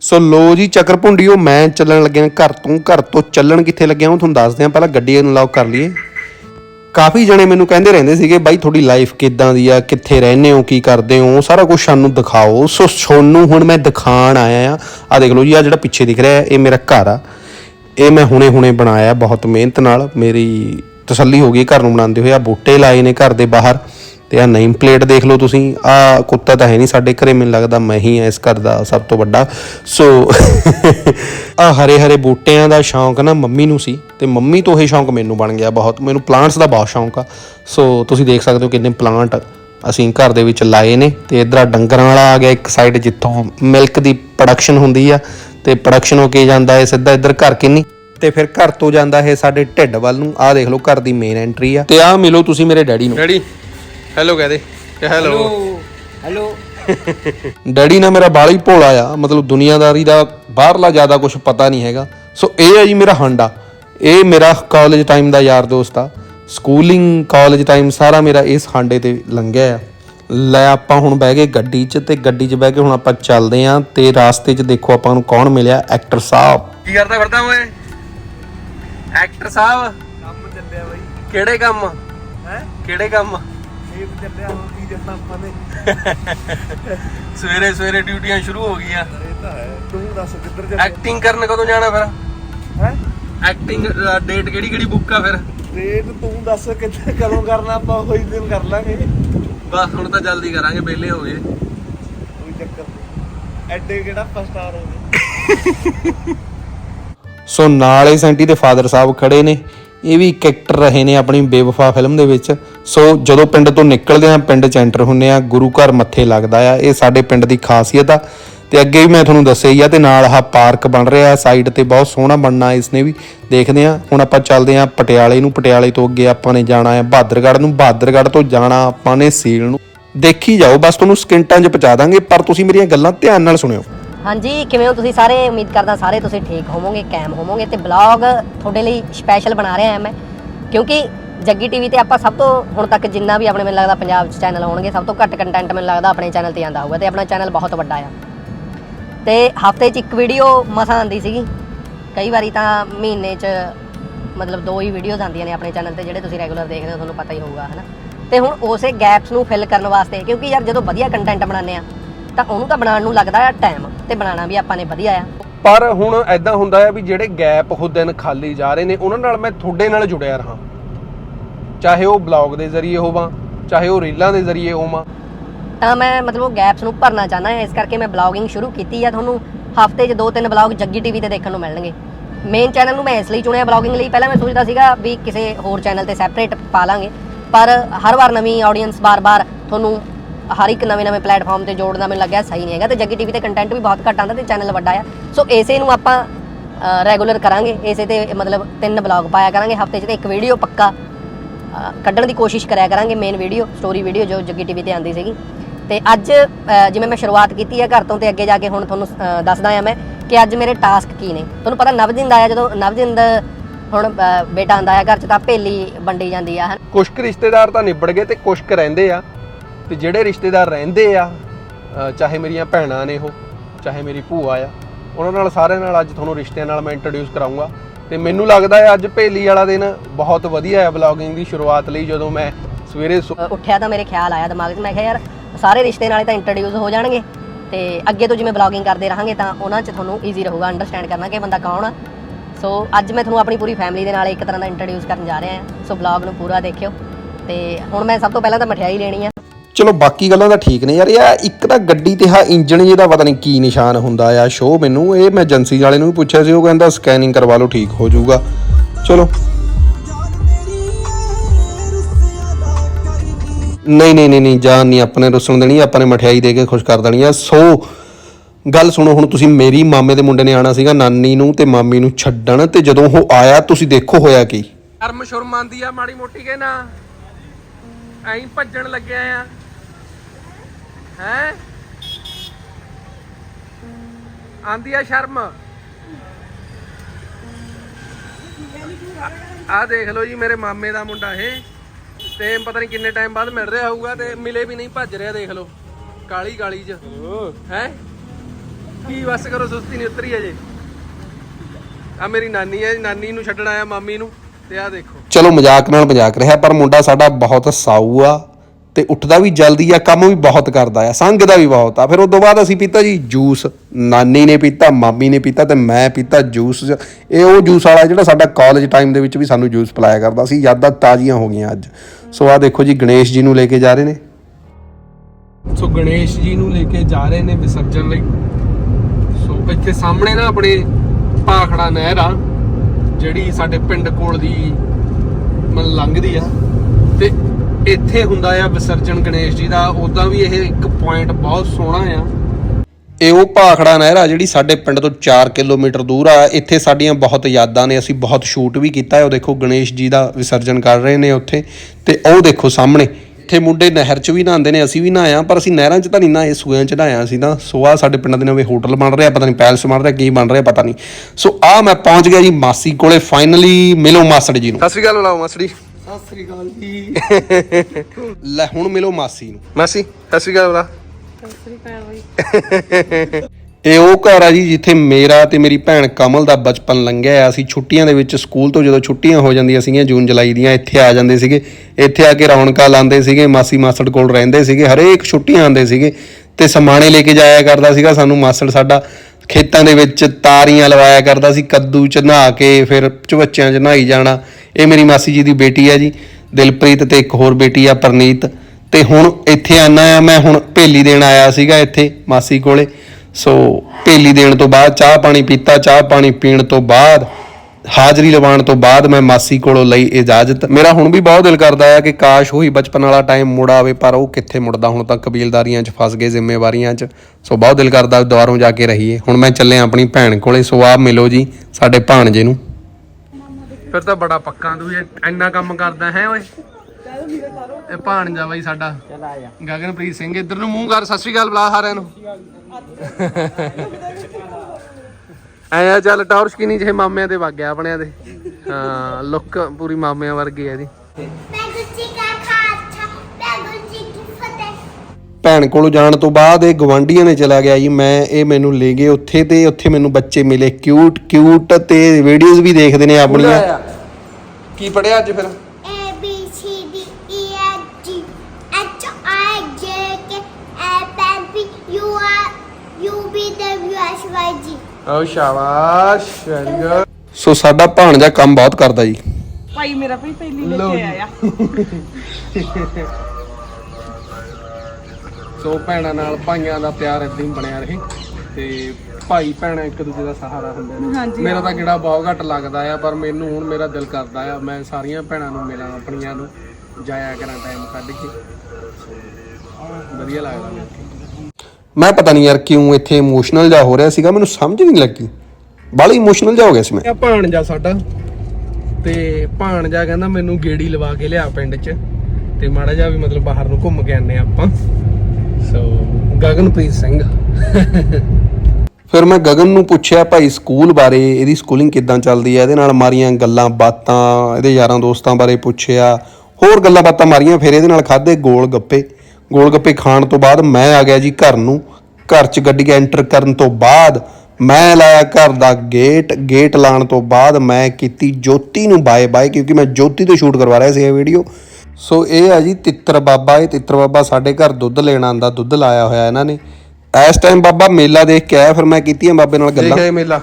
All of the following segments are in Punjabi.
ਸੋ ਲੋ ਜੀ, ਚੱਕਰ ਭੁੰਡੀਓ, ਮੈਂ ਚੱਲਣ ਲੱਗਿਆ ਘਰ ਤੋਂ ਘਰ ਤੋਂ ਚੱਲਣ ਕਿੱਥੇ ਲੱਗਿਆ, ਉਹ ਤੁਹਾਨੂੰ ਦੱਸਦੇ ਆ ਪਹਿਲਾਂ ਗੱਡੀ ਨੂੰ ਕਰ ਲਈਏ। ਕਾਫੀ ਜਣੇ ਮੈਨੂੰ ਕਹਿੰਦੇ ਰਹਿੰਦੇ ਸੀਗੇ, ਬਾਈ, ਤੁਹਾਡੀ ਲਾਈਫ ਕਿੱਦਾਂ ਦੀ ਆ? ਕਿੱਥੇ ਰਹਿੰਦੇ ਹੋ? ਕੀ ਕਰਦੇ ਹੋ? ਸਾਰਾ ਕੁਝ ਸਾਨੂੰ ਦਿਖਾਓ। ਸੋ ਸੋਨੂੰ ਹੁਣ ਮੈਂ ਦਿਖਾਣ ਆਇਆ ਆ। ਆ ਦੇਖ ਲਓ ਜੀ ਆ ਜਿਹੜਾ ਪਿੱਛੇ ਦਿਖ ਰਿਹਾ, ਇਹ ਮੇਰਾ ਘਰ ਆ। ਇਹ ਮੈਂ ਹੁਣੇ ਹੁਣੇ ਬਣਾਇਆ, ਬਹੁਤ ਮਿਹਨਤ ਨਾਲ। ਮੇਰੀ ਤਸੱਲੀ ਹੋ ਗਈ, ਘਰ ਨੂੰ ਬਣਾਉਂਦੇ ਹੋਏ। ਆ ਬੂਟੇ ਲਾਏ ਨੇ ਘਰ ਦੇ ਬਾਹਰ ਤੇ ਆ ਨੇਮ ਪਲੇਟ ਦੇਖ ਲਓ ਤੁਸੀਂ। ਆ ਕੁੱਤਾ ਤਾਂ ਹੈ ਨਹੀਂ ਸਾਡੇ ਘਰੇ, ਮੈਨੂੰ ਲੱਗਦਾ ਮੈਂ ਹੀ ਆ ਇਸ ਘਰ ਦਾ ਸਭ ਤੋਂ ਵੱਡਾ। ਸੋ ਆ ਹਰੇ ਹਰੇ ਬੂਟਿਆਂ ਦਾ ਸ਼ੌਂਕ ਨਾ ਮੰਮੀ ਨੂੰ ਸੀ ਤੇ ਮੰਮੀ ਤੋਂ ਇਹ ਸ਼ੌਂਕ ਮੈਨੂੰ ਬਣ ਗਿਆ ਬਹੁਤ। ਮੈਨੂੰ ਪਲਾਂਟਸ ਦਾ ਬਹੁਤ ਸ਼ੌਂਕ ਆ। ਸੋ ਤੁਸੀਂ ਦੇਖ ਸਕਦੇ ਹੋ ਕਿੰਨੇ ਪਲਾਂਟ ਅਸੀਂ ਘਰ ਦੇ ਵਿੱਚ ਲਾਏ ਨੇ ਤੇ ਇਧਰ ਡੰਗਰਾਂ ਵਾਲਾ ਆ ਗਿਆ ਇੱਕ ਸਾਈਡ ਜਿੱਥੋਂ ਮਿਲਕ ਦੀ ਪ੍ਰੋਡਕਸ਼ਨ ਹੁੰਦੀ ਆ। ਤੇ ਪ੍ਰੋਡਕਸ਼ਨ ਹੋ ਕੇ ਜਾਂਦਾ ਹੈ ਸਿੱਧਾ ਇੱਧਰ ਘਰ ਕਿੰਨੀ ਤੇ ਫਿਰ ਘਰ ਤੋਂ ਜਾਂਦਾ ਹੈ ਸਾਡੇ ਢਿੱਡ ਵੱਲ ਨੂੰ। ਆਹ ਦੇਖ ਲਓ ਘਰ ਦੀ ਮੇਨ ਐਂਟਰੀ ਆ। ਤੇ ਆਹ ਮਿਲੋ ਤੁਸੀਂ ਮੇਰੇ ਡੈਡੀ ਨੂੰ। ਡੈਡੀ ਹੈਲੋ ਕਹਦੇ ਹੈਲੋ ਹੈਲੋ ਡੈਡੀ ਨਾ ਮੇਰਾ ਬਾਲਾ ਭੋਲਾ ਆ। ਮਤਲਬ ਦੁਨੀਆਦਾਰੀ ਦਾ ਬਾਹਰਲਾ ਜ਼ਿਆਦਾ ਕੁਝ ਪਤਾ ਨਹੀਂ ਹੈਗਾ। ਸੋ ਇਹ ਹੈ ਜੀ ਮੇਰਾ ਹਾਂਡਾ। ਇਹ ਮੇਰਾ ਕਾਲਜ ਟਾਈਮ ਦਾ ਯਾਰ ਦੋਸਤ ਆ। ਸਕੂਲਿੰਗ ਕਾਲਜ ਟਾਈਮ ਸਾਰਾ ਮੇਰਾ ਇਸ ਹਾਂਡੇ ਤੇ ਲੰਘਿਆ ਆ। ਲੈ ਆਪਾਂ ਹੁਣ ਬਹਿ ਗਏ ਗੱਡੀ 'ਚ ਤੇ ਗੱਡੀ 'ਚ ਬਹਿ ਕੇ ਹੁਣ ਆਪਾਂ ਚੱਲਦੇ ਆਂ ਤੇ ਰਾਸਤੇ 'ਚ ਦੇਖੋ ਆਪਾਂ ਨੂੰ ਕੌਣ ਮਿਲਿਆ? ਐਕਟਰ ਸਾਹਿਬ। ਕੀ ਕਰਦਾ ਫਿਰਦਾ ਓਏ? ਐਕਟਰ ਸਾਹਿਬ ਕੰਮ ਚੱਲਿਆ ਬਾਈ। ਕਿਹੜੇ ਕੰਮ? ਹੈ? ਕਿਹੜੇ ਕੰਮ? ਸੇਬ ਚੱਲਿਆ ਹੁਣ ਕੀ ਦੱਸਾਂ ਆਪਾਂ ਨੇ। ਸਵੇਰੇ ਸਵੇਰੇ ਡਿਊਟੀਆਂ ਸ਼ੁਰੂ ਹੋ ਗਈਆਂ। ਇਹ ਤਾਂ ਹੈ ਤੂੰ ਦੱਸ ਕਿੱਧਰ ਚੱਲਿਆ ਐਕਟਿੰਗ ਕਰਨ ਕਦੋਂ ਜਾਣਾ ਫਿਰ? ਹੈ? ਐਕਟਿੰਗ ਡੇਟ ਕਿਹੜੀ ਕਿਹੜੀ ਬੁੱਕ ਆ ਫਿਰ? ਰੇਟ ਤੂੰ ਦੱਸ ਕਿੱਥੇ ਕਦੋਂ ਕਰਨਾ ਆਪਾਂ ਉਹੀ ਦਿਨ ਕਰ ਲਾਂਗੇ। ਬਸ ਹੁਣ ਤਾਂ ਜਲਦੀ ਕਰਾਂਗੇ ਵਿਹਲੇ ਹੋ ਗਏ। ਕੋਈ ਚੱਕਰ ਨਹੀਂ ਐਡੇ ਕਿਹੜਾ ਆਪਾਂ ਸਟਾਰ ਹੋ ਗਏ। ਸੋ ਨਾਲ ਹੀ ਸੈਂਟੀ ਦੇ ਫਾਦਰ ਸਾਹਿਬ ਖੜੇ ਨੇ। ਇਹ ਵੀ ਇੱਕ ਐਕਟਰ ਰਹੇ ਨੇ ਆਪਣੀ ਬੇਵਫਾ ਫਿਲਮ ਦੇ ਵਿੱਚ। ਸੋ ਜਦੋਂ ਪਿੰਡ ਤੋਂ ਨਿਕਲਦੇ ਆ ਪਿੰਡ ਚ ਐਂਟਰ ਹੁੰਨੇ ਆ ਗੁਰੂ ਘਰ ਮੱਥੇ ਲੱਗਦਾ ਆ। ਇਹ ਸਾਡੇ ਪਿੰਡ ਦੀ ਖਾਸੀਅਤ ਆ। ਤੇ ਅੱਗੇ ਵੀ ਮੈਂ ਤੁਹਾਨੂੰ ਦੱਸਿਆ ਹੀ ਆ, ਤੇ ਨਾਲ ਆਹ ਪਾਰਕ ਬਣ ਰਿਹਾ ਸਾਈਡ ਤੇ ਬਹੁਤ ਸੋਹਣਾ ਬਣਨਾ ਇਸਨੇ ਵੀ ਦੇਖਦੇ ਆ ਹੁਣ ਆਪਾਂ ਚੱਲਦੇ ਆ ਪਟਿਆਲੇ ਨੂੰ। ਪਟਿਆਲੇ ਤੋਂ ਅੱਗੇ ਆਪਾਂ ਨੇ ਜਾਣਾ ਹੈ ਬਹਾਦਰਗੜ੍ਹ ਨੂੰ। ਬਹਾਦਰਗੜ੍ਹ ਤੋਂ ਜਾਣਾ ਆਪਾਂ ਨੇ ਸੀਲ ਨੂੰ। ਦੇਖੀ ਜਾਓ, ਬਸ ਤੁਹਾਨੂੰ ਸਕਿੰਟਾਂ 'ਚ ਪਹੁੰਚਾ ਦਾਂਗੇ, ਪਰ ਤੁਸੀਂ ਮੇਰੀਆਂ ਗੱਲਾਂ ਧਿਆਨ ਨਾਲ ਸੁਣਿਓ। ਹਾਂਜੀ, ਕਿਵੇਂ ਹੋ ਤੁਸੀਂ ਸਾਰੇ? ਉਮੀਦ ਕਰਦਾ ਸਾਰੇ ਤੁਸੀਂ ਠੀਕ ਹੋਵੋਗੇ ਕਾਇਮ ਹੋਵੋਗੇ ਤੇ ਬਲੌਗ ਤੁਹਾਡੇ ਲਈ ਸਪੈਸ਼ਲ ਬਣਾ ਰਿਹਾ ਹਾਂ ਮੈਂ। ਕਿਉਂਕਿ ਜੱਗੀ ਟੀਵੀ ਤੇ ਆਪਾਂ ਸਭ ਤੋਂ ਹੁਣ ਤੱਕ ਜਿੰਨਾ ਵੀ ਆਪਣੇ ਮੈਨੂੰ ਲੱਗਦਾ ਪੰਜਾਬ 'ਚ ਚੈਨਲ ਹੋਣਗੇ ਸਭ ਤੋਂ ਘੱਟ ਕੰਟੈਂਟ ਮੈਨੂੰ ਲੱਗਦਾ ਆਪਣੇ ਚੈਨਲ ਤੇ ਆਂਦਾ ਹੋਊਗਾ ਤੇ ਆਪਣਾ ਚੈਨਲ ਬਹੁਤ ਵੱਡਾ ਆ। ਤੇ ਹਫ਼ਤੇ 'ਚ ਇੱਕ ਵੀਡੀਓ ਮਸਾਂ ਆਉਂਦੀ ਸੀਗੀ। ਕਈ ਵਾਰੀ ਤਾਂ ਮਹੀਨੇ 'ਚ ਮਤਲਬ ਦੋ ਹੀ ਵੀਡੀਓਜ਼ ਆਉਂਦੀਆਂ ਨੇ ਆਪਣੇ ਚੈਨਲ ਤੇ ਜਿਹੜੇ ਤੁਸੀਂ ਰੈਗੂਲਰ ਦੇਖਦੇ ਹੋ, ਤੁਹਾਨੂੰ ਪਤਾ ਹੀ ਹੋਊਗਾ, ਹਨਾ। ਤੇ ਹੁਣ ਉਸੇ ਗੈਪਸ ਨੂੰ ਫਿਲ ਕਰਨ ਵਾਸਤੇ, ਕਿਉਂਕਿ ਯਾਰ ਜਦੋਂ ਵਧੀਆ ਕੰਟੈਂਟ ਬਣਾਉਂਦੇ ਆ ਤਾਂ ਉਹਨੂੰ ਤਾਂ ਬਣਾਉਣ ਨੂੰ ਲੱਗਦਾ ਆ ਟਾਈਮ ਤੇ ਬਣਾਉਣਾ ਵੀ ਆਪਾਂ ਨੇ ਵਧੀਆ ਆ। ਪਰ ਹੁਣ ਐਦਾਂ ਹੁੰਦਾ ਹੈ ਵੀ ਜਿਹੜੇ ਗੈਪ ਉਹ ਦਿਨ ਖਾਲੀ ਜਾ ਰਹੇ ਨੇ ਉਹਨਾਂ ਨਾਲ ਮੈਂ ਤੁਹਾਡੇ ਨਾਲ ਜੁੜਿਆ ਰਹਾ। ਚਾਹੇ ਉਹ ਬਲੌਗ ਦੇ ਜ਼ਰੀਏ ਹੋਵਾਂ ਚਾਹੇ ਉਹ ਰੀਲਾਂ ਦੇ ਜ਼ਰੀਏ ਹੋਵਾਂ। ਤਾਂ ਮੈਂ ਮਤਲਬ ਉਹ ਗੈਪਸ ਨੂੰ ਭਰਨਾ ਚਾਹੁੰਦਾ ਹਾਂ ਇਸ ਕਰਕੇ ਮੈਂ ਬਲੌਗਿੰਗ ਸ਼ੁਰੂ ਕੀਤੀ ਆ ਤੁਹਾਨੂੰ ਹਫ਼ਤੇ 'ਚ ਦੋ ਤਿੰਨ ਬਲੌਗ ਜੱਗੀ ਟੀਵੀ ਤੇ ਦੇਖਣ ਨੂੰ ਮਿਲਣਗੇ। ਮੇਨ ਚੈਨਲ ਨੂੰ ਮੈਂ ਇਸ ਲਈ ਚੁਣਿਆ ਬਲੌਗਿੰਗ ਲਈ ਪਹਿਲਾਂ ਮੈਂ ਸੋਚਦਾ ਸੀਗਾ ਵੀ ਕਿਸੇ ਹੋਰ ਚੈਨਲ ਤੇ ਸੈਪਰੇਟ ਪਾ ਲਾਂਗੇ। ਪਰ ਹਰ ਵਾਰ ਨਵੀਂ ਆਡੀਅנס ਬਾਰ-ਬਾਰ ਤੁਹਾਨੂੰ ਹਰ ਇੱਕ ਨਵੇਂ-ਨਵੇਂ ਪਲੇਟਫਾਰਮ ਤੇ ਜੋੜਨਾ ਮੈਨੂੰ ਲੱਗਿਆ ਸਹੀ ਨਹੀਂ ਹੈਗਾ ਤੇ ਜੱਗੀ ਟੀਵੀ ਤੇ ਕੰਟੈਂਟ ਵੀ ਬਹੁਤ ਘੱਟ ਆਉਂਦਾ ਤੇ ਚੈਨਲ ਵੱਡਾ ਆ। ਸੋ ਇਸੇ ਨੂੰ ਆਪਾਂ ਰੈਗੂਲਰ ਕਰਾਂਗੇ। ਇਸੇ ਤੇ ਮਤਲਬ ਤਿੰਨ ਬਲੌਗ ਪਾਇਆ ਕਰਾਂਗੇ, ਹਫ਼ਤੇ 'ਚ ਤੇ ਇੱਕ ਵੀਡੀਓ ਪੱਕਾ ਕੱਢਣ ਦੀ ਕੋਸ਼ਿਸ਼ ਕਰਿਆ ਕਰਾਂਗੇ ਮੇਨ ਵੀਡੀਓ ਸਟੋਰੀ ਵੀਡੀਓ ਜੋ ਜੱਗੀ ਟੀਵੀ ਤੇ ਆਉਂਦੀ ਸੀਗੀ। ਤੇ ਅੱਜ ਜਿਵੇਂ ਮੈਂ ਸ਼ੁਰੂਆਤ ਕੀਤੀ ਹੈ ਘਰ ਤੋਂ ਤੇ ਅੱਗੇ ਜਾ ਕੇ ਹੁਣ ਤੁਹਾਨੂੰ ਦੱਸਦਾ ਆ ਮੈਂ ਕਿ ਅੱਜ ਮੇਰੇ ਟਾਸਕ ਕੀ ਨੇ। ਤੁਹਾਨੂੰ ਪਤਾ ਨਵਜਿੰਦ ਆਇਆ ਜਦੋਂ ਨਵਜਿੰਦ ਹੁਣ ਬੇਟਾ ਆਂਦਾ ਆ ਘਰ ਚ ਤਾਂ ਭੇਲੀ ਵੰਡੀ ਜਾਂਦੀ ਆ ਕੁਸ਼ਕ ਰਿਸ਼ਤੇਦਾਰ ਤਾਂ ਨਿਬੜ ਗਏ ਤੇ ਕੁਝ ਰਹਿੰਦੇ ਆ। ਤੇ ਜਿਹੜੇ ਰਿਸ਼ਤੇਦਾਰ ਰਹਿੰਦੇ ਆ ਅ, ਚਾਹੇ ਮੇਰੀਆਂ ਭੈਣਾਂ ਨੇ ਉਹ ਚਾਹੇ ਮੇਰੀ ਭੂਆ ਆ ਉਹਨਾਂ ਨਾਲ ਸਾਰਿਆਂ ਨਾਲ ਅੱਜ ਤੁਹਾਨੂੰ ਰਿਸ਼ਤਿਆਂ ਨਾਲ ਮੈਂ ਇੰਟਰੋਡਿਊਸ ਕਰਾਉਂਗਾ। ਤੇ ਮੈਨੂੰ ਲੱਗਦਾ ਹੈ ਅੱਜ ਭੇਲੀ ਵਾਲਾ ਦਿਨ ਬਹੁਤ ਵਧੀਆ ਹੈ ਵਲੌਗਿੰਗ ਦੀ ਸ਼ੁਰੂਆਤ ਲਈ ਜਦੋਂ ਮੈਂ ਸਵੇਰੇ ਸੁ- ਅ, ਉੱਠਿਆ ਤਾਂ ਮੇਰੇ ਖਿਆਲ ਆਇਆ ਦਿਮਾਗ 'ਚ ਮੈਂ ਕਿਹਾ ਯਾਰ ਸਾਰੇ ਰਿਸ਼ਤੇ ਨਾਲੇ ਤਾਂ ਇੰਟਰੋਡਿਊਸ ਹੋ ਜਾਣਗੇ। ਤੇ ਅੱਗੇ ਤੋਂ ਜਿਵੇਂ ਬਲੌਗਿੰਗ ਕਰਦੇ ਰਹਾਂਗੇ ਤਾਂ ਉਹਨਾਂ 'ਚ ਤੁਹਾਨੂੰ ਈਜ਼ੀ ਰਹੂਗਾ ਅੰਡਰਸਟੈਂਡ ਕਰਨਾ ਕਿ ਬੰਦਾ ਕੌਣ ਆ। ਸੋ ਅੱਜ ਮੈਂ ਤੁਹਾਨੂੰ ਆਪਣੀ ਪੂਰੀ ਫੈਮਿਲੀ ਦੇ ਨਾਲ ਇੱਕ ਤਰ੍ਹਾਂ ਦਾ ਇੰਟਰੋਡਿਊਸ ਕਰਨ ਜਾ ਰਿਹਾ ਹਾਂ ਸੋ ਬਲੌਗ ਨੂੰ ਪੂਰਾ ਦੇਖਿਓ। ਤੇ ਹੁਣ ਮੈਂ ਸਭ ਤੋਂ ਪਹਿਲਾਂ ਤਾਂ ਮਠਿਆਈ ਲੈਣੀ ਆ। ਚਲੋ ਬਾਕੀ ਗੱਲਾਂ ਤਾਂ ਠੀਕ ਨੇ ਯਾਰ, ਇਹ ਇੱਕ ਤਾਂ ਗੱਡੀ ਤੇ ਹਾ ਇੰਜਣ ਜਿਹਦਾ ਪਤਾ ਨਹੀਂ ਕੀ ਨਿਸ਼ਾਨ ਹੁੰਦਾ ਆ ਸ਼ੋ ਮੈਨੂੰ, ਇਹ ਮੈਂ ਏਜੰਸੀ ਵਾਲੇ ਨੂੰ ਵੀ ਪੁੱਛਿਆ ਸੀ, ਉਹ ਕਹਿੰਦਾ ਸਕੈਨਿੰਗ ਕਰਵਾ ਲਓ, ਠੀਕ ਹੋ ਜਾਊਗਾ। ਚਲੋ। ਨਹੀਂ ਨਹੀਂ ਨਹੀਂ ਨਹੀਂ, ਜਾਨ ਨਹੀਂ, ਆਪਣੇ ਰੁੱਸਣ ਦੇਣੀ ਆਪਾਂ ਨੇ ਮਠਿਆਈ ਦੇ ਕੇ ਖੁਸ਼ ਕਰ ਦੇਣੀ ਆ। ਸੋ, ਗੱਲ ਸੁਣੋ, ਹੁਣ ਤੁਸੀਂ ਮੇਰੀ ਮਾਮੇ ਦੇ ਮੁੰਡੇ ਨੇ ਆਣਾ ਸੀਗਾ, ਨਾਨੀ ਨੂੰ ਤੇ ਮਾਮੀ ਨੂੰ ਛੱਡਣ, ਤੇ ਜਦੋਂ ਉਹ ਆਇਆ, ਤੁਸੀਂ ਦੇਖੋ ਹੋਇਆ ਕੀ? ਸ਼ਰਮ ਸ਼ੁਰਮ ਆਂਦੀ ਆ, ਮਾੜੀ ਮੋਟੀ ਕੇ ਨਾ ਐਂ ਭੱਜਣ ਲੱਗਿਆ ਆ। ਹੈ? ਆਂਦੀ ਆ ਸ਼ਰਮ। ਆ ਦੇਖ ਲਓ ਜੀ, ਮੇਰੇ ਮਾਮੇ ਦਾ ਮੁੰਡਾ ਇਹ। ਤੇ ਪਤਾ ਨਹੀਂ ਕਿੰਨੇ ਟਾਈਮ ਬਾਅਦ ਮਿਲ ਰਿਹਾ ਹੋਊਗਾ ਤੇ ਮਿਲੇ ਵੀ ਨਹੀਂ, ਭੱਜ ਰਿਹਾ ਦੇਖ ਲਓ। ਕਾਲੀ ਕਾਲੀ ਚ। ਹੈ? ਕੀ ਬਸ ਕਰੋ, ਸੁਸਤੀ ਨਹੀਂ ਉਤਰੀ ਅਜੇ। ਆ ਮੇਰੀ ਨਾਨੀ ਹੈ, ਨਾਨੀ ਨੂੰ ਛੱਡਣ ਆਇਆ, ਮਾਮੀ ਨੂੰ। ਤੇ ਆ ਦੇਖੋ। ਚਲੋ ਮਜ਼ਾਕ ਨਾਲ ਮਜ਼ਾਕ ਰਿਹਾ, ਪਰ ਮੁੰਡਾ ਸਾਡਾ ਬਹੁਤ ਸਾਊ ਆ। ਤੇ ਉੱਠਦਾ ਵੀ ਜਲਦੀ ਆ, ਕੰਮ ਵੀ ਬਹੁਤ ਕਰਦਾ ਆ ਸੰਗਦਾ ਵੀ ਬਹੁਤ ਆ। ਫਿਰ ਉਸ ਤੋਂ ਬਾਅਦ ਅਸੀਂ ਪੀਤਾ ਜੀ ਜੂਸ। ਨਾਨੀ ਨੇ ਪੀਤਾ, ਮਾਮੀ ਨੇ ਪੀਤਾ ਤੇ ਮੈਂ ਪੀਤਾ ਜੂਸ। ਇਹ ਉਹ ਜੂਸ ਵਾਲਾ ਜਿਹੜਾ ਸਾਡਾ ਕਾਲਜ ਟਾਈਮ ਦੇ ਵਿੱਚ ਵੀ ਸਾਨੂੰ ਜੂਸ ਪਿਲਾਇਆ ਕਰਦਾ ਸੀ, ਯਾਦਾਂ ਤਾਜ਼ੀਆਂ ਹੋ ਗਈਆਂ ਅੱਜ। ਸੋ ਆ ਦੇਖੋ ਜੀ, ਗਣੇਸ਼ ਜੀ ਨੂੰ ਲੈ ਕੇ ਜਾ ਰਹੇ ਨੇ। ਸੋ ਗਣੇਸ਼ ਜੀ ਨੂੰ ਲੈ ਕੇ ਜਾ ਰਹੇ ਨੇ ਵਿਸਰਜਨ ਲਈ। ਸੋ ਇੱਥੇ ਸਾਹਮਣੇ ਨਾ ਆਪਣੇ ਭਾਖੜਾ ਨਹਿਰ ਆ, ਜਿਹੜੀ ਸਾਡੇ ਪਿੰਡ ਕੋਲ ਦੀ ਮਨ ਲੰਘਦੀ ਆ। ਤੇ ਇੱਥੇ ਹੁੰਦਾ ਆ ਵਿਸਰਜਨ ਗਣੇਸ਼ ਜੀ ਦਾ ਉਦਾਂ ਵੀ ਇਹ ਇੱਕ ਪੁਆਇੰਟ ਬਹੁਤ ਸੋਹਣਾ ਆ। ਇਹ ਉਹ ਭਾਖੜਾ ਨਹਿਰ ਆ ਜਿਹੜੀ ਸਾਡੇ ਪਿੰਡ ਤੋਂ 4 ਕਿਲੋਮੀਟਰ ਦੂਰ ਆ। ਇੱਥੇ ਸਾਡੀਆਂ ਬਹੁਤ ਯਾਦਾਂ ਨੇ ਅਸੀਂ ਬਹੁਤ ਸ਼ੂਟ ਵੀ ਕੀਤਾ ਹੈ। ਉਹ ਦੇਖੋ ਗਣੇਸ਼ ਜੀ ਦਾ ਵਿਸਰਜਨ ਕਰ ਰਹੇ ਨੇ ਉੱਥੇ ਤੇ ਉਹ ਦੇਖੋ ਸਾਹਮਣੇ ਇੱਥੇ ਮੁੰਡੇ ਨਹਿਰ 'ਚ ਵੀ ਨਹਾਉਂਦੇ ਨੇ ਅਸੀਂ ਵੀ ਨਹਾਇਆ ਪਰ ਅਸੀਂ ਨਹਿਰਾਂ 'ਚ ਤਾਂ ਨਹੀਂ ਨਹਾਏ ਸੂਆਂ 'ਚ ਨਹਾਇਆ ਸੀ ਤਾਂ। ਸੋ ਆ ਸਾਡੇ ਪਿੰਡ ਦੇ ਨਵੇਂ ਹੋਟਲ ਬਣ ਰਿਹਾ ਪਤਾ ਨਹੀਂ ਪੈਲਸ ਬਣ ਰਿਹਾ ਕੀ ਬਣ ਰਿਹਾ ਪਤਾ ਨਹੀਂ। ਸੋ ਆ ਮੈਂ ਪਹੁੰਚ ਗਿਆ ਜੀ ਮਾਸੀ ਕੋਲੇ ਫਾਈਨਲੀ ਮਿਲੋ ਮਾਸੜ ਜੀ ਨੂੰ। ਸਤਿ ਸ੍ਰੀ ਅਕਾਲ ਬੁਲਾਓ ਮਾਸੜੀ ਸਤਿ ਸ੍ਰੀ ਅਕਾਲ ਜੀ। ਲੈ ਹੁਣ ਮਿਲੋ ਮਾਸੀ ਨੂੰ। ਮਾਸੀ ਸਤਿ ਸ੍ਰੀ ਅਕਾਲ ਬੁਲਾ ਇਹ ਉਹ ਘਰ ਆ ਜੀ ਜਿੱਥੇ ਮੇਰਾ ਤੇ ਮੇਰੀ ਭੈਣ ਕਮਲ ਦਾ ਬਚਪਨ ਲੰਘਿਆ ਆ ਅਸੀਂ ਛੁੱਟੀਆਂ ਦੇ ਵਿੱਚ ਸਕੂਲ ਤੋਂ ਜਦੋਂ ਛੁੱਟੀਆਂ ਹੋ ਜਾਂਦੀਆਂ ਸੀਗੀਆਂ ਜੂਨ ਜੁਲਾਈ ਦੀਆਂ ਇੱਥੇ ਆ ਜਾਂਦੇ ਸੀਗੇ। ਇੱਥੇ ਆ ਕੇ ਰੌਣਕਾਂ ਲਾਉਂਦੇ ਸੀਗੇ ਮਾਸੀ ਮਾਸੜ ਕੋਲ ਰਹਿੰਦੇ ਸੀਗੇ। ਹਰੇਕ ਛੁੱਟੀਆਂ ਆਉਂਦੇ ਸੀਗੇ ਤੇ ਸਮਾਣੇ ਲੈ ਕੇ ਜਾਇਆ ਕਰਦਾ ਸੀਗਾ ਸਾਨੂੰ ਮਾਸੜ ਸਾਡਾ। ਖੇਤਾਂ ਦੇ ਵਿੱਚ ਤਾਰੀਆਂ ਲਵਾਇਆ ਕਰਦਾ ਸੀ ਕੱਦੂ ਚ ਨਹਾ ਕੇ ਫਿਰ ਚਵੱਚਿਆਂ ਚ ਨਹਾਈ ਜਾਣਾ। ਇਹ ਮੇਰੀ ਮਾਸੀ ਜੀ ਦੀ ਬੇਟੀ ਆ ਜੀ, ਦਿਲਪ੍ਰੀਤ ਤੇ ਇੱਕ ਹੋਰ ਬੇਟੀ ਆ ਪਰਨੀਤ। ਤੇ ਹੁਣ ਇੱਥੇ ਆਨਾ ਆ, ਮੈਂ ਹੁਣ ਭੇਲੀ ਦੇਣ ਆਇਆ ਸੀਗਾ ਇੱਥੇ ਮਾਸੀ ਕੋਲੇ। ਸੋ ਭੇਲੀ ਦੇਣ ਤੋਂ ਬਾਅਦ, ਚਾਹ ਪਾਣੀ ਪੀਤਾ, ਚਾਹ ਪਾਣੀ ਪੀਣ ਤੋਂ ਬਾਅਦ, ਹਾਜ਼ਰੀ ਲਵਾਉਣ ਤੋਂ ਬਾਅਦ ਮੈਂ ਮਾਸੀ ਕੋਲੋਂ ਲਈ ਇਜਾਜ਼ਤ। ਮੇਰਾ ਹੁਣ ਵੀ ਬਹੁਤ ਦਿਲ ਕਰਦਾ ਹੈ ਕਿ ਕਾਸ਼ ਉਹੀ ਬਚਪਨ ਵਾਲਾ ਟਾਈਮ ਮੁੜ ਆਵੇ, ਪਰ ਉਹ ਕਿੱਥੇ ਮੁੜਦਾ? ਹੁਣ ਤਾਂ ਕਬੀਲਦਾਰੀਆਂ 'ਚ ਫਸ ਗਏ, ਜ਼ਿੰਮੇਵਾਰੀਆਂ 'ਚ। ਸੋ ਬਹੁਤ ਦਿਲ ਕਰਦਾ ਦੁਬਾਰੋਂ ਜਾ ਕੇ ਰਹੀਏ। ਹੁਣ ਮੈਂ ਚੱਲਿਆ ਆਪਣੀ ਭੈਣ ਕੋਲੇ, ਸੋ ਆਪ ਮਿਲੋ ਜੀ ਸਾਡੇ ਭਾਣਜੇ ਨੂੰ। ਫਿਰ ਤਾਂ ਬੜਾ ਪੱਕਾ ਤੂੰ ਇਹ ਇੰਨਾ ਕੰਮ ਕਰਦਾ ਹੈ ਓਏ। ਇਹ ਭਾਣਜਾ ਬਾਈ ਸਾਡਾ। ਗਗਨਪ੍ਰੀਤ ਸਿੰਘ ਇੱਧਰ ਨੂੰ ਮੂੰਹ ਕਰ ਸਤਿ ਸ੍ਰੀ ਅਕਾਲ ਬੁਲਾ ਸਾਰਿਆਂ ਨੂੰ। ਐਆ ਚੱਲ ਟੌਰਚ ਕਿਨੀ ਜਿਹੇ ਮਾਮਿਆਂ ਦੇ ਵਗ ਗਿਆ ਆਪਣਿਆਂ ਦੇ। ਹਾਂ ਲੁੱਕ ਪੂਰੀ ਮਾਮਿਆਂ ਵਰਗੀ ਹੈ ਜੀ ਭੈਣ ਕੋਲੋਂ ਜਾਣ ਤੋਂ ਬਾਅਦ ਇਹ ਗਵਾਂਢੀਆਂ ਨੇ ਚਲਾ ਗਿਆ ਜੀ। ਮੈਂ ਇਹ ਮੈਨੂੰ ਲੈ ਗਏ ਉੱਥੇ ਤੇ ਉੱਥੇ ਮੈਨੂੰ ਬੱਚੇ ਮਿਲੇ। ਕਿਊਟ ਕਿਊਟ ਤੇ ਵੀਡੀਓਜ਼ ਵੀ ਦੇਖਦੇ ਨੇ ਆਪਣੀਆਂ। ਕੀ ਪੜਿਆ ਅੱਜ ਫਿਰ? A B C D E F G H I J K L M P U R U V W X Y Z ਓ ਸ਼ਾਬਾਸ਼ ਵੈਰੀ ਗੁੱਡ ਸੋ ਸਾਡਾ ਭਾਣਜਾ ਕੰਮ ਬਹੁਤ ਕਰਦਾ ਜੀ। ਭਾਈ ਮੇਰਾ ਵੀ ਪਹਿਲੀ ਲੈ ਕੇ। ਆਇਆ। ਸੋ ਭੈਣਾਂ ਨਾਲ ਭਾਈਆਂ ਦਾ ਪਿਆਰ ਇਦਾਂ ਹੀ ਬਣਿਆ ਰਹੇ ਤੇ ਭਾਈ ਭੈਣਾਂ ਇੱਕ ਦੂਜੇ ਦਾ ਸਹਾਰਾ ਹੁੰਦੇ ਨੇ। ਹਾਂਜੀ, ਮੇਰਾ ਤਾਂ ਕਿਹੜਾ ਬਹੁਤ ਘੱਟ ਲੱਗਦਾ ਆ ਪਰ ਮੈਨੂੰ ਹੁਣ ਮੇਰਾ ਦਿਲ ਕਰਦਾ ਆ ਮੈਂ ਸਾਰੀਆਂ ਭੈਣਾਂ ਨੂੰ ਮਿਲਾਂ ਆਪਣੀਆਂ ਨੂੰ ਜਾਇਆ ਕਰਾਂ ਟਾਈਮ ਕੱਢ ਕੇ। ਸੋ, ਵਧੀਆ ਲੱਗਦਾ ਮੈਨੂੰ। ਮੈਂ ਪਤਾ ਨਹੀਂ ਯਾਰ ਕਿਉਂ ਇੱਥੇ ਇਮੋਸ਼ਨਲ ਜਾ ਹੋ ਰਿਹਾ ਸੀਗਾ ਮੈਨੂੰ ਸਮਝ ਨਹੀਂ ਲੱਗੀ। ਬਾਲੀ ਇਮੋਸ਼ਨਲ ਜਾ ਹੋ ਗਿਆ ਸੀ ਮੈਂ। ਇਹ ਭਾਣਜਾ ਸਾਡਾ ਤੇ ਭਾਣਜਾ ਕਹਿੰਦਾ ਮੈਨੂੰ ਗੇੜੀ ਲਵਾ ਕੇ ਲਿਆ ਪਿੰਡ 'ਚ ਤੇ ਮਾੜਾ ਜਿਹਾ ਵੀ ਮਤਲਬ ਬਾਹਰ ਨੂੰ ਘੁੰਮ ਕੇ ਆਨੇ ਆਪਾਂ। ਸੋ, ਗਗਨਪ੍ਰੀਤ ਸਿੰਘ। ਫਿਰ ਮੈਂ ਗਗਨ ਨੂੰ ਪੁੱਛਿਆ, ਭਾਈ, ਸਕੂਲ ਬਾਰੇ ਇਹਦੀ ਸਕੂਲਿੰਗ ਕਿੱਦਾਂ ਚੱਲਦੀ ਹੈ ਇਹਦੇ ਨਾਲ ਮਾਰੀਆਂ ਗੱਲਾਂ, ਬਾਤਾਂ, ਇਹਦੇ ਯਾਰਾਂ ਦੋਸਤਾਂ ਬਾਰੇ ਪੁੱਛਿਆ। ਹੋਰ ਗੱਲਾਂ ਬਾਤਾਂ ਮਾਰੀਆਂ, ਫਿਰ ਇਹਦੇ ਨਾਲ ਖਾਦੇ ਗੋਲ ਗੱਪੇ। ਗੋਲ ਗੱਪੇ ਖਾਣ ਤੋਂ ਬਾਅਦ ਮੈਂ ਆ ਗਿਆ ਜੀ ਘਰ ਨੂੰ। ਘਰ 'ਚ ਗੱਡੀ ਐਂਟਰ ਕਰਨ ਤੋਂ ਬਾਅਦ ਮੈਂ ਲਾਇਆ ਘਰ ਦਾ ਗੇਟ ਗੇਟ ਲਾਉਣ ਤੋਂ ਬਾਅਦ ਮੈਂ ਕੀਤੀ ਜੋਤੀ ਨੂੰ ਬਾਏ ਬਾਏ ਕਿਉਂਕਿ ਮੈਂ ਜੋਤੀ ਤੋਂ ਸ਼ੂਟ ਕਰਵਾ ਰਿਹਾ ਸੀ ਇਹ ਵੀਡੀਓ ਸੋ ਇਹ ਆ ਜੀ ਤਿੱਤਰ ਬਾਬਾ ਇਹ ਤਿੱਤਰ ਬਾਬਾ ਸਾਡੇ ਘਰ ਦੁੱਧ ਲੈਣ ਆਂਦਾ ਦੁੱਧ ਲਾਇਆ ਹੋਇਆ ਇਹਨਾਂ ਨੇ। ਇਸ ਟਾਈਮ ਬਾਬਾ ਮੇਲਾ ਦੇਖ ਕੇ ਆਇਆ ਫਿਰ ਮੈਂ ਕੀਤੀਆਂ ਬਾਬੇ ਨਾਲ ਗੱਲਾਂ। ਦੇਖਿਆ ਮੇਲਾ?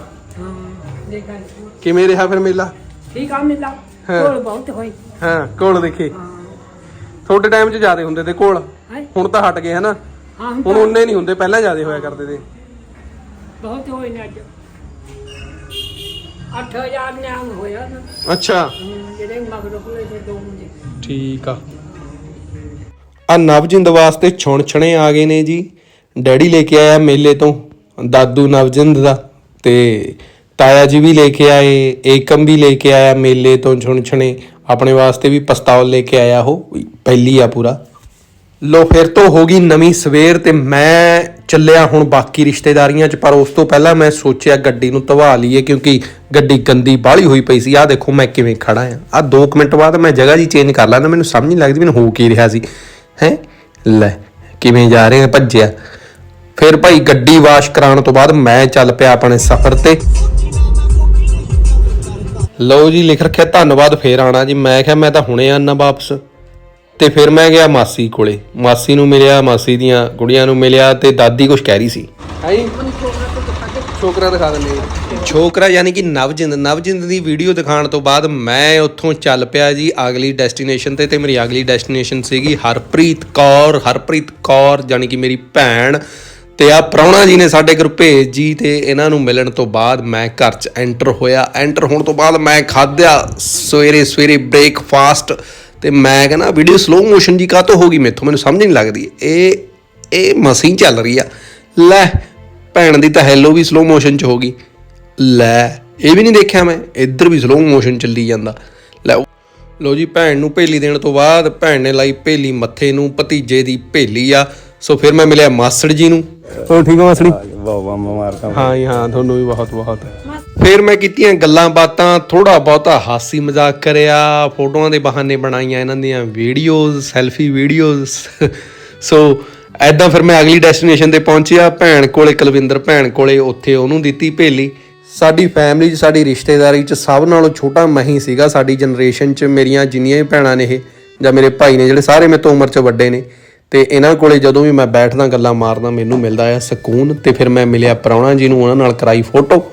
ਕਿਵੇਂ ਰਿਹਾ ਫਿਰ ਮੇਲਾ? ਠੀਕ ਆ ਮਿਲਾ। ਕੋਲ ਬਹੁਤ ਹੋਈ। ਹਾਂ ਕੋਲ ਦੇਖੇ। ਤੁਹਾਡੇ ਟਾਈਮ 'ਚ ਜ਼ਿਆਦੇ ਹੁੰਦੇ ਤੇ ਕੋਲ? ਹੁਣ ਤਾਂ ਹਟ ਗਏ ਹਨਾ? ਹਾਂ ਹੁਣ ਉਹਨੇ ਨਹੀਂ ਹੁੰਦੇ ਪਹਿਲਾਂ ਜ਼ਿਆਦੇ ਹੋਇਆ ਕਰਦੇ ਤੇ। ਬਹੁਤ ਹੋਏ ਨੇ ਅੱਜ। 8000 ਨਿਆਮ ਹੋਇਆ ਨਾ। ਅੱਛਾ। ਜਿਹੜੇ ਮਗਰ ਕੋਲੇ ਤੇ ਦੋ ਮੁੰਡੇ। ਠੀਕ ਆ। ਆ ਨਵਜਿੰਦ ਵਾਸਤੇ ਛੁਣ ਛਣੇ ਆ ਗਏ ਨੇ ਜੀ। ਡੈਡੀ ਲੈ ਕੇ ਆਇਆ ਮੇਲੇ ਤੋਂ, ਦਾਦੂ ਨਵਜਿੰਦ ਦਾ ਤੇ ਤਾਇਆ ਜੀ ਵੀ ਲੈ ਕੇ ਆਏ, ਏਕਮ ਵੀ ਲੈ ਕੇ ਆਇਆ ਮੇਲੇ ਤੋਂ ਛੁਣ ਛਣੇ। ਆਪਣੇ ਵਾਸਤੇ ਵੀ ਪਸਤੌਲ ਲੈ ਕੇ ਆਇਆ ਉਹ ਪਹਿਲੀ ਆ ਪੂਰਾ। ਲੋ ਫਿਰ ਤੋਂ ਹੋ ਗਈ ਨਵੀਂ ਸਵੇਰ ਤੇ ਮੈਂ ਚੱਲਿਆ ਹੁਣ ਬਾਕੀ ਰਿਸ਼ਤੇਦਾਰੀਆਂ 'ਚ, ਪਰ ਉਸ ਤੋਂ ਪਹਿਲਾਂ ਮੈਂ ਸੋਚਿਆ ਗੱਡੀ ਨੂੰ ਧਵਾ ਲਈਏ, ਕਿਉਂਕਿ ਗੱਡੀ ਗੰਦੀ ਬਾਹਲੀ ਹੋਈ ਪਈ ਸੀ। ਆਹ ਦੇਖੋ ਮੈਂ ਕਿਵੇਂ ਖੜਾ ਆ ਆ 2 ਮਿੰਟ ਬਾਅਦ ਮੈਂ ਜਗ੍ਹਾ ਜੀ ਚੇਂਜ ਕਰ ਲੈਂਦਾ। ਮੈਨੂੰ ਸਮਝ ਨਹੀਂ ਲੱਗਦੀ ਮੈਨੂੰ ਹੋ ਕੀ ਰਿਹਾ ਸੀ। ਹੈ? ਲੈ, ਕਿਵੇਂ ਜਾ ਰਹੇ ਆ? ਭੱਜਿਆ। ਫਿਰ ਭਾਈ ਗੱਡੀ ਵਾਸ਼ ਕਰਾਉਣ ਤੋਂ ਬਾਅਦ ਮੈਂ ਚੱਲ ਪਿਆ ਆਪਣੇ ਸਫ਼ਰ ਤੇ। ਲਓ ਜੀ, ਲਿਖ ਰੱਖਿਆ, ਧੰਨਵਾਦ, ਫੇਰ ਆਣਾ ਜੀ। ਮੈਂ ਕਿਹਾ ਮੈਂ ਤਾਂ ਹੁਣੇ ਆਣਾ ਵਾਪਸ। ਤੇ ਫਿਰ ਮੈਂ ਗਿਆ ਮਾਸੀ ਕੋਲੇ। ਮਾਸੀ ਨੂੰ ਮਿਲਿਆ ਮਾਸੀ ਦੀਆਂ ਕੁੜੀਆਂ ਨੂੰ ਮਿਲਿਆ ਤੇ ਦਾਦੀ ਕੁਝ ਕਹਿ ਰਹੀ ਸੀ। ਛੋਕਰਾ ਦਿਖਾ ਦਿੰਦੇ ਆ। ਛੋਕਰਾ ਯਾਨੀ ਕਿ ਨਵਜਿੰਦ ਨਵਜਿੰਦ ਦੀ ਵੀਡੀਓ ਦਿਖਾਉਣ ਤੋਂ ਬਾਅਦ ਮੈਂ ਉੱਥੋਂ ਚੱਲ ਪਿਆ ਜੀ ਅਗਲੀ ਡੈਸਟੀਨੇਸ਼ਨ ਤੇ ਤੇ ਮੇਰੀ ਅਗਲੀ ਡੈਸਟੀਨੇਸ਼ਨ ਸੀਗੀ ਹਰਪ੍ਰੀਤ ਕੌਰ ਹਰਪ੍ਰੀਤ ਕੌਰ ਯਾਨੀ ਕਿ ਮੇਰੀ ਭੈਣ ਤੇ ਆ ਪ੍ਰਾਹੁਣਾ ਜੀ ਨੇ ਸਾਡੇ ਘਰ ਭੇਜ ਜੀ ਤੇ ਇਹਨਾਂ ਨੂੰ ਮਿਲਣ ਤੋਂ ਬਾਅਦ ਮੈਂ ਘਰ 'ਚ ਐਂਟਰ ਹੋਇਆ। ਐਂਟਰ ਹੋਣ ਤੋਂ ਬਾਅਦ ਮੈਂ ਖਾਧਿਆ ਸਵੇਰੇ ਸਵੇਰੇ ਬ੍ਰੇਕਫਾਸਟ ਤੇ ਮੈਂ ਕਹਿੰਦਾ ਵੀਡੀਓ ਸਲੋ ਮੋਸ਼ਨ ਜੀ ਕਾਹਤੋਂ ਹੋ ਗਈ ਮੈਥੋਂ? ਮੈਨੂੰ ਸਮਝ ਨਹੀਂ ਲੱਗਦੀ। ਇਹ ਇਹ ਮਸੀਂ ਚੱਲ ਰਹੀ ਆ। ਲੈ ਭੈਣ ਦੀ ਤਾਂ ਹੈਲੋ ਵੀ ਸਲੋ ਮੋਸ਼ਨ ਚ ਹੋ ਗਈ। ਲੈ ਇਹ ਵੀ ਨਹੀਂ ਦੇਖਿਆ ਮੈਂ। ਇੱਧਰ ਵੀ ਸਲੋ ਮੋਸ਼ਨ ਚੱਲੀ ਜਾਂਦਾ। ਲੈ ਲੋ ਜੀ ਭੈਣ ਨੂੰ ਭੇਲੀ ਦੇਣ ਤੋਂ ਬਾਅਦ ਭੈਣ ਨੇ ਲਾਈ ਭੇਲੀ ਮੱਥੇ ਨੂੰ ਭਤੀਜੇ ਦੀ ਭੇਲੀ ਆ। ਸੋ ਫਿਰ ਮੈਂ ਮਿਲਿਆ ਮਾਸੜ ਜੀ ਨੂੰ। ਹੋ ਠੀਕ ਹੋ ਮਾਸੜੀ? ਵਾਹ ਵਾਹ ਮਾਰਦਾ ਹਾਂ ਜੀ ਹਾਂ ਤੁਹਾਨੂੰ ਵੀ ਬਹੁਤ ਬਹੁਤ ਫਿਰ ਮੈਂ ਕੀਤੀਆਂ ਗੱਲਾਂ ਬਾਤਾਂ ਥੋੜਾ ਬਹੁਤਾ ਹਾਸੀ ਮਜ਼ਾਕ ਕਰਿਆ, ਫੋਟੋਆਂ ਦੇ ਬਹਾਨੇ ਬਣਾਈਆਂ, ਇਹਨਾਂ ਦੀਆਂ ਵੀਡੀਓਜ਼ ਸੈਲਫੀ ਵੀਡੀਓਜ਼ ਸੋ ਐਦਾਂ ਫਿਰ ਮੈਂ ਅਗਲੀ ਡੈਸਟੀਨੇਸ਼ਨ ਤੇ ਪਹੁੰਚਿਆ, ਭੈਣ ਕੋਲੇ, ਕੁਲਵਿੰਦਰ ਭੈਣ ਕੋਲੇ, ਉੱਥੇ ਉਹਨੂੰ ਦਿੱਤੀ ਭੇਲੀ। ਸਾਡੀ ਫੈਮਿਲੀ 'ਚ ਸਾਡੀ ਰਿਸ਼ਤੇਦਾਰੀ 'ਚ ਸਭ ਨਾਲੋਂ ਛੋਟਾ ਮੈਂ ਹੀ ਸੀਗਾ, ਸਾਡੀ ਜਨਰੇਸ਼ਨ 'ਚ ਮੇਰੀਆਂ ਜਿੰਨੀਆਂ ਵੀ ਭੈਣਾਂ ਨੇ ਇਹ, ਜਾਂ ਮੇਰੇ ਭਾਈ ਨੇ ਜਿਹੜੇ, ਸਾਰੇ ਮੇਰੇ ਤੋਂ ਉਮਰ 'ਚ ਵੱਡੇ ਨੇ। ਤੇ ਇਹਨਾਂ ਕੋਲੇ ਜਦੋਂ ਵੀ ਮੈਂ ਬੈਠਦਾ, ਗੱਲਾਂ ਮਾਰਦਾ, ਮੈਨੂੰ ਮਿਲਦਾ ਆ ਸਕੂਨ, ਤੇ ਫਿਰ ਮੈਂ ਮਿਲਿਆ ਪ੍ਰਾਹੁਣਾ ਜੀ ਨੂੰ, ਉਹਨਾਂ ਨਾਲ ਕਰਾਈ ਫੋਟੋ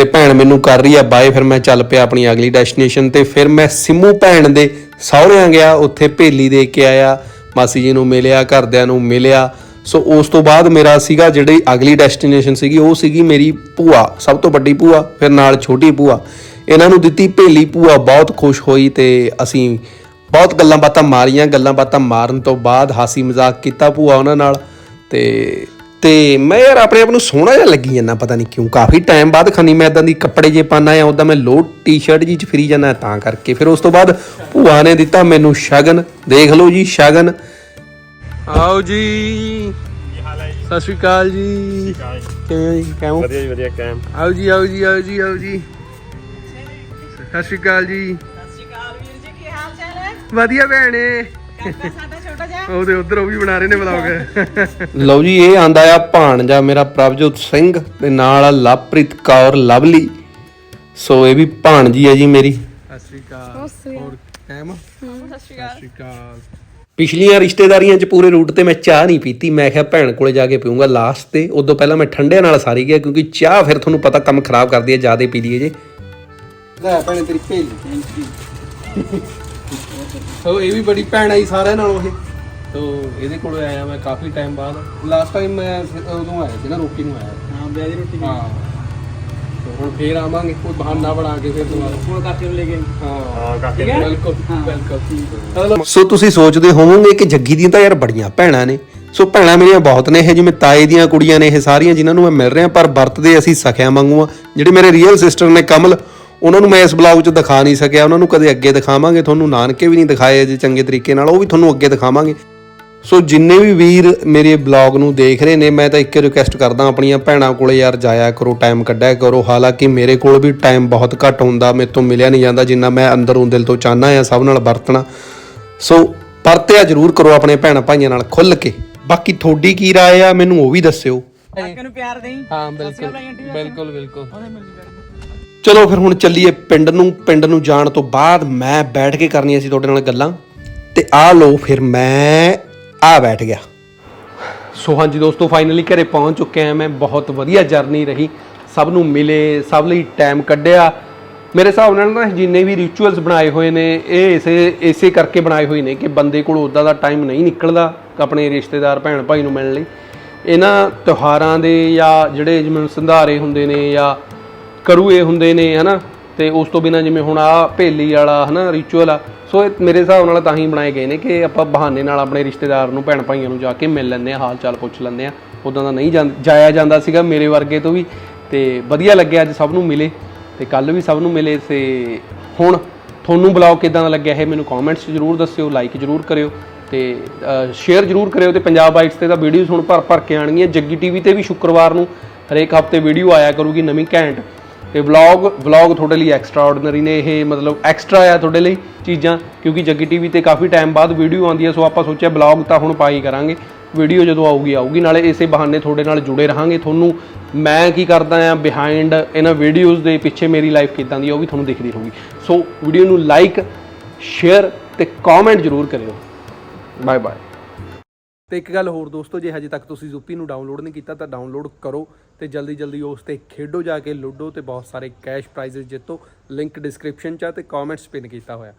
ਤੇ ਭੈਣ ਮੈਨੂੰ ਕਰ ਰਹੀ ਆ, ਬਾਏ, ਫਿਰ ਮੈਂ ਚੱਲ ਪਿਆ ਆਪਣੀ ਅਗਲੀ ਡੈਸਟੀਨੇਸ਼ਨ ਤੇ। ਫਿਰ ਮੈਂ ਸਿੰਮੂ ਭੈਣ ਦੇ ਸਹੁਰਿਆਂ ਗਿਆ, ਉੱਥੇ ਭੇਲੀ ਦੇ ਕੇ ਆਇਆ। ਮਾਸੀ ਜੀ ਨੂੰ ਮਿਲਿਆ, ਘਰਦਿਆਂ ਨੂੰ ਮਿਲਿਆ। ਸੋ ਉਸ ਤੋਂ ਬਾਅਦ ਮੇਰਾ ਸੀਗਾ ਜਿਹੜੀ ਅਗਲੀ ਡੈਸਟੀਨੇਸ਼ਨ ਸੀਗੀ, ਉਹ ਸੀਗੀ ਮੇਰੀ ਭੂਆ, ਸਭ ਤੋਂ ਵੱਡੀ ਭੂਆ, ਫਿਰ ਨਾਲ ਛੋਟੀ ਭੂਆ। ਇਹਨਾਂ ਨੂੰ ਦਿੱਤੀ ਭੇਲੀ ਭੂਆ, ਬਹੁਤ ਖੁਸ਼ ਹੋਈ ਤੇ ਅਸੀਂ ਬਹੁਤ ਗੱਲਾਂ ਬਾਤਾਂ ਮਾਰੀਆਂ। ਗੱਲਾਂ ਬਾਤਾਂ ਮਾਰਨ ਤੋਂ ਬਾਅਦ ਹਾਸੀ ਮਜ਼ਾਕ ਕੀਤਾ ਭੂਆ ਉਹਨਾਂ ਨਾਲ ਤੇ ਤੇ ਮੈਂ ਯਾਰ ਆਪਣੇ ਆਪ ਨੂੰ ਸੋਹਣਾ ਜਿਹਾ ਲੱਗੀ ਜਾਂਦਾ ਪਤਾ ਨਹੀਂ ਕਿਉਂ। ਕਾਫੀ ਟਾਈਮ ਬਾਅਦ ਖਨੀ ਮੈਂ ਇਦਾਂ ਦੀ ਕੱਪੜੇ ਜੇ ਪਾਣਾ ਆ ਉਦਾਂ ਮੈਂ ਲੋਡ ਟੀ-ਸ਼ਰਟ ਜੀ ਚ ਫਰੀ ਜਾਂਦਾ ਤਾਂ ਕਰਕੇ। ਫਿਰ ਉਸ ਤੋਂ ਬਾਅਦ ਭੂਆ ਨੇ ਦਿੱਤਾ ਮੈਨੂੰ ਸ਼ਗਨ। ਦੇਖ ਲਓ ਜੀ ਸ਼ਗਨ। ਆਓ ਜੀ। ਸਤਿ ਸ਼੍ਰੀ ਅਕਾਲ ਜੀ। ਕਿਵੇਂ ਹੋ ਜੀ? ਕਿਵੇਂ ਹੋ? ਵਧੀਆ ਜੀ ਵਧੀਆ ਕੈਮ ਆਓ ਜੀ ਆਓ ਜੀ ਆਓ ਜੀ ਆਓ ਜੀ। ਸਤਿ ਸ਼੍ਰੀ ਅਕਾਲ ਜੀ। ਵਧੀਆ ਭੈਣੇ। ਉਹਦੇ ਉਧਰ ਉਹ ਵੀ ਬਣਾ ਰਹੇ ਨੇ ਵਲੌਗ। ਲਓ ਜੀ ਇਹ ਆਂਦਾ ਆ ਭਾਣਜਾ ਮੇਰਾ ਪ੍ਰਭਜੋਤ ਸਿੰਘ ਤੇ ਨਾਲ ਆ ਲਵਪ੍ਰੀਤ ਕੌਰ ਲਵਲੀ। ਸੋ ਇਹ ਵੀ ਭਾਣਜੀ ਹੈ ਜੀ ਮੇਰੀ। ਸਤਿ ਸ਼੍ਰੀ ਅਕਾਲ। ਹੋਰ ਕਹਿਮ ਸਤਿ ਸ਼੍ਰੀ ਅਕਾਲ। ਪਿਛਲੀਆਂ ਰਿਸ਼ਤੇਦਾਰੀਆਂ 'ਚ ਪੂਰੇ ਰੂਟ ਤੇ ਮੈਂ ਚਾਹ ਨਹੀਂ ਪੀਤੀ ਮੈਂ ਕਿਹਾ ਭੈਣ ਕੋਲੇ ਜਾ ਕੇ ਪੀਊਂਗਾ ਲਾਸਟ ਤੇ। ਉਦੋਂ ਪਹਿਲਾਂ ਮੈਂ ਠੰਡੇ ਨਾਲ ਸਾਰੀ ਗਿਆ ਕਿਉਂਕਿ ਚਾਹ ਫਿਰ ਤੁਹਾਨੂੰ ਪਤਾ ਕੰਮ ਖਰਾਬ ਕਰਦੀ ਹੈ ਜਿਆਦੇ ਪੀ ਲਈਏ ਜੇ। ਲੈ ਭੈਣੇ ਤੇਰੀ ਭੇਲੀ। ਸੋ ਇਹ ਵੀ ਬੜੀ ਭੈਣ ਆਈ ਸਾਰਿਆਂ ਨਾਲੋਂ ਇਹ। ਤੋ ਇਹਦੇ ਕੋਲ ਆਇਆ ਮੈਂ ਕਾਫੀ ਟਾਈਮ ਬਾਅਦ। ਲਾਸਟ ਟਾਈਮ ਮੈਂ ਉਦੋਂ ਆਇਆ ਸੀ ਨਾ ਰੋਟੀ ਨੂੰ ਆਇਆ। ਹਾਂ ਦੀ ਰੋਟੀ ਹਾਂ। ਤੋ ਹੁਣ ਫੇਰ ਆਵਾਂਗੇ ਕੋਈ ਬਹਾਨਾ ਬਣਾ ਕੇ ਫਿਰ ਦੁਬਾਰਾ। ਹੁਣ ਕਾਕੇ ਨੂੰ ਲੈ ਕੇ। ਹਾਂ। ਹਾਂ ਕਾਕੇ ਬਿਲਕੁਲ ਬਿਲਕੁਲ ਸੋ ਤੁਸੀਂ ਸੋਚਦੇ ਹੋਵੋਗੇ ਕਿ ਜੱਗੀ ਦੀਆਂ ਤਾਂ ਯਾਰ ਬੜੀਆਂ ਭੈਣਾਂ ਨੇ। ਸੋ ਭੈਣਾਂ ਮੇਰੀਆਂ ਬਹੁਤ ਨੇ ਇਹ ਜਿਵੇਂ ਤਾਏ ਦੀਆਂ ਕੁੜੀਆਂ ਨੇ ਇਹ ਸਾਰੀਆਂ ਜਿਨ੍ਹਾਂ ਨੂੰ ਮੈਂ ਮਿਲ ਰਿਹਾ ਪਰ ਵਰਤਦੇ ਅਸੀਂ ਸਖਿਆਂ ਵਾਂਗੂ ਆ। ਜਿਹੜੇ ਮੇਰੇ ਰੀਅਲ ਸਿਸਟਰ ਨੇ ਕਮਲ ਉਹਨਾਂ ਨੂੰ ਮੈਂ ਇਸ ਬਲੌਗ 'ਚ ਦਿਖਾ ਨਹੀਂ ਸਕਿਆ। ਉਹਨਾਂ ਨੂੰ ਕਦੇ ਅੱਗੇ ਦਿਖਾਵਾਂਗੇ ਤੁਹਾਨੂੰ ਨਾਨਕੇ ਵੀ ਨਹੀਂ ਦਿਖਾਏ ਜੇ ਚੰਗੇ ਤਰੀਕੇ ਨਾਲ ਉਹ ਵੀ ਤੁਹਾਨੂੰ ਅੱਗੇ ਦਿਖਾਵਾਂਗੇ। ਸੋ ਜਿੰਨੇ ਵੀ ਵੀਰ ਮੇਰੇ ਬਲੌਗ ਨੂੰ ਦੇਖ ਰਹੇ ਨੇ ਮੈਂ ਤਾਂ ਇੱਕ ਰਿਕੁਐਸਟ ਕਰਦਾ ਆਪਣੀਆਂ ਭੈਣਾਂ ਕੋਲੇ ਯਾਰ ਜਾਇਆ ਕਰੋ ਟਾਈਮ ਕੱਢਿਆ ਕਰੋ। ਹਾਲਾਂਕਿ ਮੇਰੇ ਕੋਲ ਵੀ ਟਾਈਮ ਬਹੁਤ ਘੱਟ ਹੁੰਦਾ ਮੇਰੇ ਤੋਂ ਮਿਲਿਆ ਨਹੀਂ ਜਾਂਦਾ ਜਿੰਨਾ ਮੈਂ ਅੰਦਰੋਂ ਦਿਲ ਤੋਂ ਚਾਹਨਾ ਆ ਸਭ ਨਾਲ ਵਰਤਣਾ। ਸੋ ਪਰਤਿਆ ਜ਼ਰੂਰ ਕਰੋ ਆਪਣੇ ਭੈਣ ਭਾਈਆਂ ਨਾਲ ਖੁੱਲ ਕੇ। ਬਾਕੀ ਤੁਹਾਡੀ ਕੀ ਰਾਏ ਆ ਮੈਨੂੰ ਉਹ ਵੀ ਦੱਸਿਓ। ਹਾਂ ਬਿਲਕੁਲ। ਬਿਲਕੁਲ ਬਿਲਕੁਲ। ਚਲੋ ਫਿਰ ਹੁਣ ਚੱਲੀਏ ਪਿੰਡ ਨੂੰ। ਪਿੰਡ ਨੂੰ ਜਾਣ ਤੋਂ ਬਾਅਦ ਮੈਂ ਬੈਠ ਕੇ ਕਰਨੀਆਂ ਸੀ ਤੁਹਾਡੇ ਨਾਲ ਗੱਲਾਂ। ਤੇ ਆ ਲੋ ਫਿਰ ਮੈਂ ਆ ਬੈਠ ਗਿਆ। ਸੋ ਹਾਂਜੀ ਦੋਸਤੋ ਫਾਈਨਲੀ ਘਰੇ ਪਹੁੰਚ ਚੁੱਕੇ ਆ ਮੈਂ। ਬਹੁਤ ਵਧੀਆ ਜਰਨੀ ਰਹੀ। ਸਭ ਨੂੰ ਮਿਲੇ, ਸਭ ਲਈ ਟਾਈਮ ਕੱਢਿਆ। ਮੇਰੇ ਹਿਸਾਬ ਨਾਲ ਨਾ ਜਿੰਨੇ ਵੀ ਰਿਚੁਅਲਸ ਬਣਾਏ ਹੋਏ ਨੇ, ਇਹ ਇਸੇ ਇਸੇ ਕਰਕੇ ਬਣਾਏ ਹੋਏ ਨੇ ਕਿ ਬੰਦੇ ਕੋਲ ਉਦਾਂ ਦਾ ਟਾਈਮ ਨਹੀਂ ਨਿਕਲਦਾ ਆਪਣੇ ਰਿਸ਼ਤੇਦਾਰ, ਭੈਣ ਭਾਈ ਨੂੰ ਮਿਲਣ ਲਈ। ਇਹਨਾਂ ਤਿਉਹਾਰਾਂ ਦੇ ਜਾਂ ਜਿਹੜੇ ਜਿਵੇਂ ਸੰਧਾਰੇ ਹੁੰਦੇ ਨੇ ਜਾਂ ਕਰੂਏ ਹੁੰਦੇ ਨੇ, ਹਨਾ? ਤੇ ਉਸ ਤੋਂ ਬਿਨਾ ਜਿਵੇਂ ਹੁਣ ਆ ਭੇਲੀ ਵਾਲਾ, ਹਨਾ ਰਿਚੁਅਲ ਆ, ਸੋ ਇਹ ਮੇਰੇ ਹਿਸਾਬ ਨਾਲ ਤਾਂ ਹੀ ਬਣਾਏ ਗਏ ਨੇ ਕਿ ਆਪਾਂ ਬਹਾਨੇ ਨਾਲ ਆਪਣੇ ਰਿਸ਼ਤੇਦਾਰ ਨੂੰ, ਭੈਣ ਭਾਈਆਂ ਨੂੰ ਜਾ ਕੇ ਮਿਲ ਲੈਂਦੇ ਆ, ਹਾਲ ਚਾਲ ਪੁੱਛ ਲੈਂਦੇ ਆ। ਉਦਾਂ ਦਾ ਨਹੀਂ ਜਾਂ- ਜਾਇਆ ਜਾਂਦਾ ਸੀਗਾ ਮੇਰੇ ਵਰਗੇ ਤੋਂ ਵੀ, ਤੇ ਵਧੀਆ ਲੱਗਿਆ ਅੱਜ ਸਭ ਨੂੰ ਮਿਲੇ, ਤੇ ਕੱਲ ਵੀ ਸਭ ਨੂੰ ਮਿਲੇ, ਤੇ ਹੁਣ ਤੁਹਾਨੂੰ ਬਲੌਗ ਕਿਦਾਂ ਦਾ ਲੱਗਿਆ ਇਹ ਮੈਨੂੰ ਕਮੈਂਟਸ ਜਰੂਰ ਦੱਸਿਓ ਲਾਈਕ ਜਰੂਰ ਕਰਿਓ, ਤੇ ਸ਼ੇਅਰ ਜਰੂਰ ਕਰਿਓ, ਤੇ ਪੰਜਾਬ ਬਾਈਟਸ ਤੇ ਤਾਂ ਵੀਡੀਓਜ਼ ਹੁਣ ਭਰ ਭਰ ਕੇ ਆਣਗੀਆਂ ਜੱਗੀ ਟੀਵੀ ਤੇ ਵੀ ਸ਼ੁੱਕਰਵਾਰ ਨੂੰ ਹਰੇਕ ਹਫ਼ਤੇ ਵੀਡੀਓ ਆਇਆ ਕਰੂਗੀ ਨਵੀਂ ਘੈਂਟ। ਤੇ ਵਲੌਗ ਵਲੌਗ ਤੁਹਾਡੇ ਲਈ ਐਕਸਟਰਾ ਆਰਡੀਨਰੀ ਨੇ ਇਹ ਮਤਲਬ ਐਕਸਟਰਾ ਆ ਤੁਹਾਡੇ ਲਈ ਚੀਜ਼ਾਂ, ਕਿਉਂਕਿ ਜੱਗੀ ਟੀਵੀ ਤੇ ਕਾਫੀ ਟਾਈਮ ਬਾਅਦ ਵੀਡੀਓ ਆਉਂਦੀ ਹੈ ਸੋ ਆਪਾਂ ਸੋਚਿਆ ਵਲੌਗ ਤਾਂ ਹੁਣ ਪਾਈ ਕਰਾਂਗੇ। ਵੀਡੀਓ ਜਦੋਂ ਆਊਗੀ ਆਊਗੀ, ਨਾਲੇ ਇਸੇ ਬਹਾਨੇ ਤੁਹਾਡੇ ਨਾਲ ਜੁੜੇ ਰਹਾਂਗੇ। ਤੁਹਾਨੂੰ ਮੈਂ ਕੀ ਕਰਦਾ ਆ ਬਿਹਾਈਂਡ ਇਹਨਾਂ ਵੀਡੀਓਜ਼ ਦੇ ਪਿੱਛੇ ਮੇਰੀ ਲਾਈਫ ਕਿਦਾਂ ਦੀ ਆ, ਉਹ ਵੀ ਤੁਹਾਨੂੰ ਦਿਖਦੀ ਹੋਊਗੀ। ਸੋ ਵੀਡੀਓ ਨੂੰ ਲਾਈਕ ਸ਼ੇਅਰ ਤੇ ਕਮੈਂਟ ਜ਼ਰੂਰ ਕਰਿਓ। ਬਾਏ ਬਾਏ ਤੇ ਇੱਕ ਗੱਲ ਹੋਰ ਦੋਸਤੋ, ਜੇ ਹਜੇ ਤੱਕ ਤੁਸੀਂ ਜ਼ੁਪੀ ਨੂੰ ਡਾਊਨਲੋਡ ਨਹੀਂ ਕੀਤਾ, ਤਾਂ ਡਾਊਨਲੋਡ ਕਰੋ। ਤੇ ਜਲਦੀ ਜਲਦੀ ਉਸ ਤੇ ਖੇਡੋ ਜਾ ਕੇ ਲੁੱਡੋ ਤੇ ਬਹੁਤ ਸਾਰੇ ਕੈਸ਼ ਪ੍ਰਾਈਜ਼ਸ ਜਿੱਤੋ। ਲਿੰਕ ਡਿਸਕ੍ਰਿਪਸ਼ਨ 'ਚ ਆ ਤੇ ਕਮੈਂਟਸ ਪਿਨ ਕੀਤਾ ਹੋਇਆ।